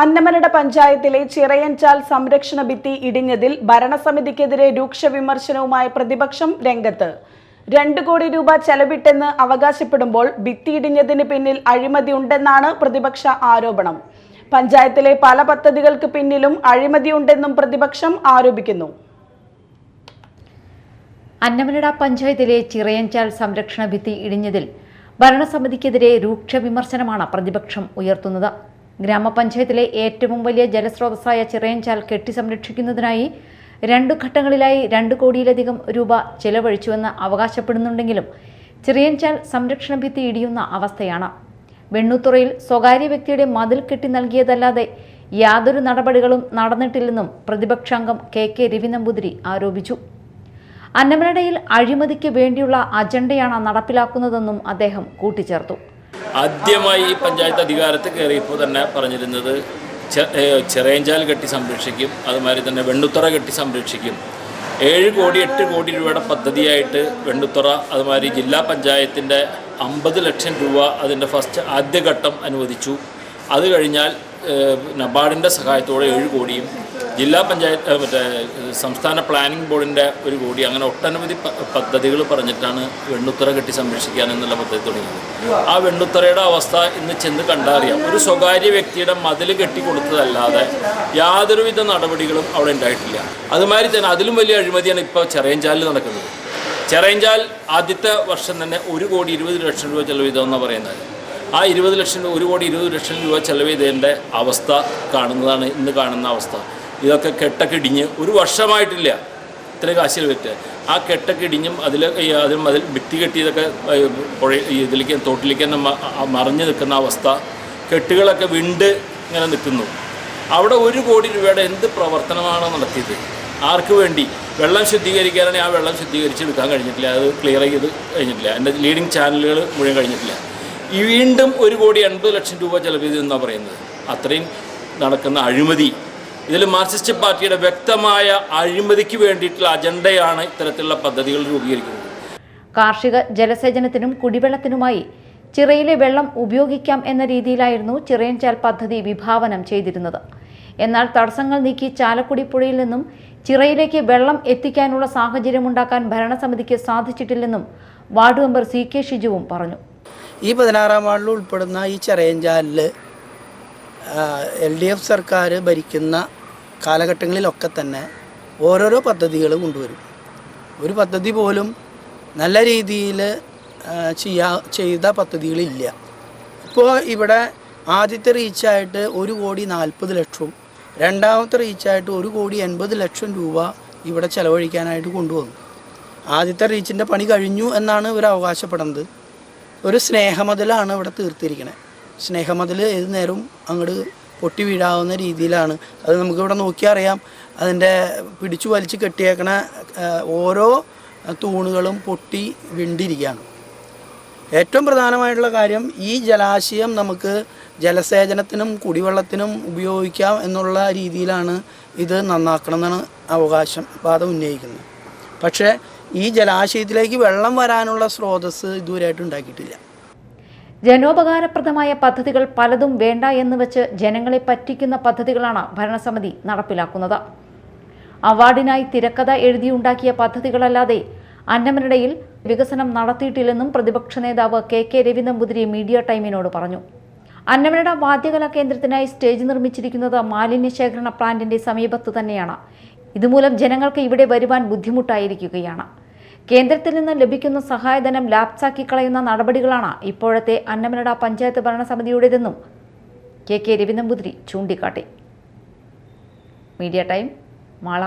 അന്നമനട പഞ്ചായത്തിലെ ചിറയൻചാൽ സംരക്ഷണ ഭിത്തി ഇടിഞ്ഞതിൽ ഭരണസമിതിക്കെതിരെ രൂക്ഷ വിമർശനവുമായി പ്രതിപക്ഷം രംഗത്ത്. രണ്ട് കോടി രൂപ ചെലവിട്ടെന്ന് അവകാശപ്പെടുമ്പോൾ ഭിത്തി ഇടിഞ്ഞതിന് പിന്നിൽ അഴിമതി ഉണ്ടെന്നാണ് പ്രതിപക്ഷ ആരോപണം. പഞ്ചായത്തിലെ പല പദ്ധതികൾക്ക് പിന്നിലും അഴിമതി ഉണ്ടെന്നും പ്രതിപക്ഷം ആരോപിക്കുന്നു. അന്നമനട പഞ്ചായത്തിലെ ചിറയൻചാൽ സംരക്ഷണ ഭിത്തി ഇടിഞ്ഞതിൽ ഭരണസമിതിക്കെതിരെ രൂക്ഷ വിമർശനമാണ് പ്രതിപക്ഷം ഉയർത്തുന്നത്. ഗ്രാമപഞ്ചായത്തിലെ ഏറ്റവും വലിയ ജലസ്രോതസ്സായ ചിറയൻചാൽ കെട്ടി സംരക്ഷിക്കുന്നതിനായി രണ്ടു ഘട്ടങ്ങളിലായി രണ്ട് കോടിയിലധികം രൂപ ചെലവഴിച്ചുവെന്ന് അവകാശപ്പെടുന്നുണ്ടെങ്കിലും ചിറയൻചാൽ സംരക്ഷണ ഭിത്തി ഇടിയുന്ന അവസ്ഥയാണ്. വെണ്ണുത്തുറയിൽ സ്വകാര്യ വ്യക്തിയുടെ മതിൽ കെട്ടി നൽകിയതല്ലാതെ യാതൊരു നടപടികളും നടന്നിട്ടില്ലെന്നും പ്രതിപക്ഷാംഗം കെ കെ രവി നമ്പൂതിരി ആരോപിച്ചു. അന്നമനടയിൽ അഴിമതിക്ക് വേണ്ടിയുള്ള അജണ്ടയാണ് നടപ്പിലാക്കുന്നതെന്നും അദ്ദേഹം കൂട്ടിച്ചേർത്തു. ആദ്യമായി ഈ പഞ്ചായത്ത് അധികാരത്തിൽ കയറിയപ്പോൾ തന്നെ പറഞ്ഞിരുന്നത് ചെറേഞ്ചാൽ കെട്ടി സംരക്ഷിക്കും അതുമാതിരി തന്നെ വെണ്ണുത്തറ കെട്ടി സംരക്ഷിക്കും. ഏഴ് കോടി എട്ട് കോടി രൂപയുടെ പദ്ധതിയായിട്ട് വെണ്ണുത്തറ അതുമാതിരി ജില്ലാ പഞ്ചായത്തിന്റെ അമ്പത് ലക്ഷം രൂപ അതിന്റെ ഫസ്റ്റ് ആദ്യഘട്ടം അനുവദിച്ചു. അത് കഴിഞ്ഞാൽ നബാർഡിന്റെ സഹായത്തോടെ ഏഴ് കോടിയും ജില്ലാ പഞ്ചായത്ത് മറ്റേ സംസ്ഥാന പ്ലാനിംഗ് ബോർഡിന്റെ ഒരു കൂടി അങ്ങനെ ഒട്ടനവധി പദ്ധതികൾ പറഞ്ഞിട്ടാണ് വെണ്ണുത്തറ കെട്ടി സംരക്ഷിക്കാൻ എന്നുള്ള പദ്ധതി തുടങ്ങിയത്. ആ വെണ്ണുത്തറയുടെ അവസ്ഥ ഇന്ന് ചെന്ന് കണ്ടറിയാം. ഒരു സ്വകാര്യ വ്യക്തിയുടെ മതിൽ കെട്ടി കൊടുത്തതല്ലാതെ യാതൊരുവിധ നടപടികളും അവിടെ ഉണ്ടായിട്ടില്ല. അതുമാതിരി തന്നെ അതിലും വലിയ അഴിമതിയാണ് ഇപ്പോൾ ചെറിയഞ്ചാലിൽ നടക്കുന്നത്. ചെറിയഞ്ചാൽ ആദ്യത്തെ വർഷം തന്നെ ഒരു കോടി ഇരുപത് ലക്ഷം രൂപ ചെലവ് ചെയ്തതെന്നാണ് പറയുന്നത്. ആ ഇരുപത് ലക്ഷം ഒരു കോടി ഇരുപത് ലക്ഷം രൂപ ചെലവ് ചെയ്തതിന്റെ അവസ്ഥ കാണുന്നതാണ് ഇന്ന് കാണുന്ന അവസ്ഥ. ഇതൊക്കെ കെട്ടൊക്കെ ഇടിഞ്ഞ് ഒരു വർഷമായിട്ടില്ല. ഇത്ര കാശിൽ വെറ്റ്. ആ കെട്ടൊക്കെ ഇടിഞ്ഞും അതിൽ അതിൽ അതിൽ ഭിത്തി കെട്ടിയതൊക്കെ പുഴ ഇതിലേക്ക് തോട്ടിലേക്ക് തന്നെ മറിഞ്ഞു നിൽക്കുന്ന അവസ്ഥ. കെട്ടുകളൊക്കെ വിണ്ട് ഇങ്ങനെ നിൽക്കുന്നു. അവിടെ ഒരു കോടി രൂപയുടെ എന്ത് പ്രവർത്തനമാണ് നടത്തിയത്? ആർക്ക് വേണ്ടി? വെള്ളം ശുദ്ധീകരിക്കാനാണെങ്കിൽ ആ വെള്ളം ശുദ്ധീകരിച്ചെടുക്കാൻ കഴിഞ്ഞിട്ടില്ല. അത് ക്ലിയർ ചെയ്ത് കഴിഞ്ഞിട്ടില്ല. എന്റെ ലീഡിങ് ചാനലുകൾ മുഴുവൻ കഴിഞ്ഞിട്ടില്ല. വീണ്ടും ഒരു കോടി എൺപത് ലക്ഷം രൂപ ചെലവ് ചെയ്തെന്നാണ് പറയുന്നത്. അത്രയും നടക്കുന്ന അഴിമതി ഇതിൽ മാർക്സിസ്റ്റ് പാർട്ടിയുടെ വ്യക്തമായ അഴിമതിക്ക് വേണ്ടിയിട്ടുള്ള അജണ്ടയാണ് ഇത്തരത്തിലുള്ള പദ്ധതികൾ രൂപീകരിക്കുന്നത്. കാർഷിക ജലസേചനത്തിനും കുടിവെള്ളത്തിനുമായി ചിറയിലെ വെള്ളം ഉപയോഗിക്കാം എന്ന രീതിയിലായിരുന്നു ചിറയൻചാൽ പദ്ധതി വിഭാവനം ചെയ്തിരുന്നത്. എന്നാൽ തടസ്സങ്ങൾ നീക്കി ചാലക്കുടി പുഴയിൽ നിന്നും ചിറയിലേക്ക് വെള്ളം എത്തിക്കാനുള്ള സാഹചര്യമുണ്ടാക്കാൻ ഭരണസമിതിക്ക് സാധിച്ചിട്ടില്ലെന്നും വാർഡ് മെമ്പർ സി കെ ഷിജുവും പറഞ്ഞു. ഈ പതിനാറാം വാർഡിൽ ഉൾപ്പെടുന്ന ഈ ചെറിയഞ്ചാലിൽ എൽ ഡി എഫ് സർക്കാർ ഭരിക്കുന്ന കാലഘട്ടങ്ങളിലൊക്കെ തന്നെ ഓരോരോ പദ്ധതികൾ കൊണ്ടുവരും. ഒരു പദ്ധതി പോലും നല്ല രീതിയിൽ ചെയ്യാ ചെയ്ത പദ്ധതികളില്ല. ഇപ്പോൾ ഇവിടെ ആദ്യത്തെ റീച്ചായിട്ട് ഒരു കോടി നാൽപ്പത് ലക്ഷവും രണ്ടാമത്തെ റീച്ചായിട്ട് ഒരു കോടി എൺപത് ലക്ഷം രൂപ ഇവിടെ ചെലവഴിക്കാനായിട്ട് കൊണ്ടുവന്നു. ആദ്യത്തെ റീച്ചിന്റെ പണി കഴിഞ്ഞു എന്നാണ് ഇവർ അവകാശപ്പെടുന്നത്. ഒരു സ്നേഹമതിലാണ് ഇവിടെ തീർത്തിരിക്കണേ. സ്നേഹമതിൽ ഏത് നേരവും അങ്ങോട്ട് പൊട്ടി വീഴാവുന്ന രീതിയിലാണ്. അത് നമുക്കിവിടെ നോക്കിയറിയാം അതിന്റെ പിടിച്ചു വലിച്ച് കെട്ടിയേക്കണ ഓരോ തൂണുകളും പൊട്ടി വിണ്ടിരിക്കുകയാണ്. ഏറ്റവും പ്രധാനമായിട്ടുള്ള കാര്യം ഈ ജലാശയം നമുക്ക് ജലസേചനത്തിനും കുടിവെള്ളത്തിനും ഉപയോഗിക്കാം എന്നുള്ള രീതിയിലാണ് ഇത് നന്നാക്കണമെന്നാണ് അവകാശം വാദം ഉന്നയിക്കുന്നത്. പക്ഷേ ഈ ജലാശയത്തിലേക്ക് വെള്ളം വരാനുള്ള സ്രോതസ്സ് ഇതുവരെയായിട്ട് ഉണ്ടാക്കിയിട്ടില്ല. ജനോപകാരപ്രദമായ പദ്ധതികൾ പലതും വേണ്ട എന്ന് വെച്ച് ജനങ്ങളെ പറ്റിക്കുന്ന പദ്ധതികളാണ് ഭരണസമിതി നടപ്പിലാക്കുന്നത്. അവാർഡിനായി തിരക്കഥ എഴുതിയുണ്ടാക്കിയ പദ്ധതികളല്ലാതെ അന്നമനടയിൽ വികസനം നടത്തിയിട്ടില്ലെന്നും പ്രതിപക്ഷ നേതാവ് K K Ravi Namboothiri media ടൈമിനോട് പറഞ്ഞു. അന്നമനട വാദ്യകലാ കേന്ദ്രത്തിനായി സ്റ്റേജ് നിർമ്മിച്ചിരിക്കുന്നത് മാലിന്യ ശേഖരണ പ്ലാന്റിന്റെ സമീപത്ത് തന്നെയാണ്. ഇതുമൂലം ജനങ്ങൾക്ക് ഇവിടെ വരുവാൻ ബുദ്ധിമുട്ടായിരിക്കുകയാണ്. കേന്ദ്രത്തിൽ നിന്ന് ലഭിക്കുന്ന സഹായധനം ലാപ്സാക്കി കളയുന്ന നടപടികളാണ് ഇപ്പോഴത്തെ അന്നമനട പഞ്ചായത്ത് ഭരണസമിതിയുടേതെന്നും കെ കെ രവിനമ്പുതിരി ചൂണ്ടിക്കാട്ടി. Media time Mala.